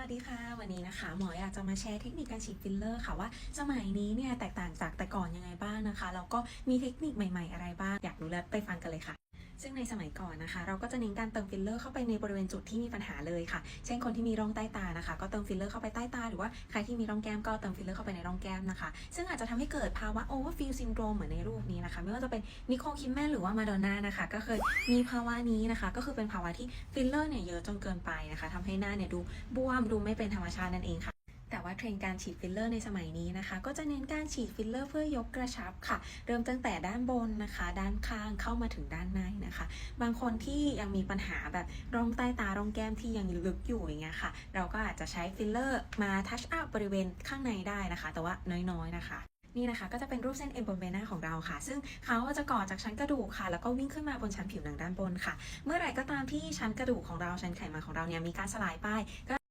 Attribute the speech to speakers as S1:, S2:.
S1: วัสดีค่ะ วันนี้นะคะ หมออยากจะมาแชร์เทคนิคการฉีดฟิลเลอร์ค่ะว่าสมัยนี้เนี่ยแตกต่างจากแต่ก่อนยังไงบ้างนะคะ แล้วก็มีเทคนิคใหม่ๆอะไรบ้าง อยากรู้แล้วไปฟังกันเลยค่ะ ซึ่งในสมัยก่อนนะคะ เราก็จะเน้นการเติมฟิลเลอร์เข้าไปในบริเวณจุดที่มีปัญหาเลยค่ะ เช่นคนที่มีร่องใต้ตานะคะ ก็เติมฟิลเลอร์เข้าไปใต้ตา หรือว่าใครที่มีร่องแก้มก็เติมฟิลเลอร์เข้าไปในร่องแก้มนะคะ ซึ่งอาจจะทำให้เกิดภาวะโอเวอร์ฟิลซินโดรมเหมือนในรูปนี้นะคะ ไม่ว่าจะเป็นนิโคลคิมแมนหรือว่ามาดอนน่านะคะ ก็เคยมีภาวะนี้นะคะ ก็คือเป็นภาวะที่ฟิลเลอร์เนี่ยเยอะจนเกินไปนะคะทำให้หน้าเนี่ยดูบวมดูไม่เป็นธรรมชาตินั่นเองค่ะ แต่ว่าเทรนด์การฉีดฟิลเลอร์ในสมัยนี้นะคะ ก็จะเน้นการฉีดฟิลเลอร์เพื่อยกกระชับค่ะ เริ่มตั้งแต่ด้านบนนะคะ ด้านข้างเข้ามาถึงด้านในนะคะ บางคนที่ยังมีปัญหาแบบร่องใต้ตาร่องแก้มที่ยังลึกอยู่อย่างเงี้ยค่ะ เราก็อาจจะใช้ฟิลเลอร์มาทัชอัพบริเวณข้างในได้นะคะ แต่ว่าน้อยๆนะคะนี่นะคะก็จะเป็นรูปเส้นเอ็มบนใบหน้าของเราค่ะ ซึ่งเขาจะก่อจากชั้นกระดูกค่ะ แล้วก็วิ่งขึ้นมาบนชั้นผิวหนังด้านบนค่ะ เมื่อไหร่ก็ตามที่ชั้นกระดูกของเราชั้นไขมันของเราเนี่ยมีการสลายไปก็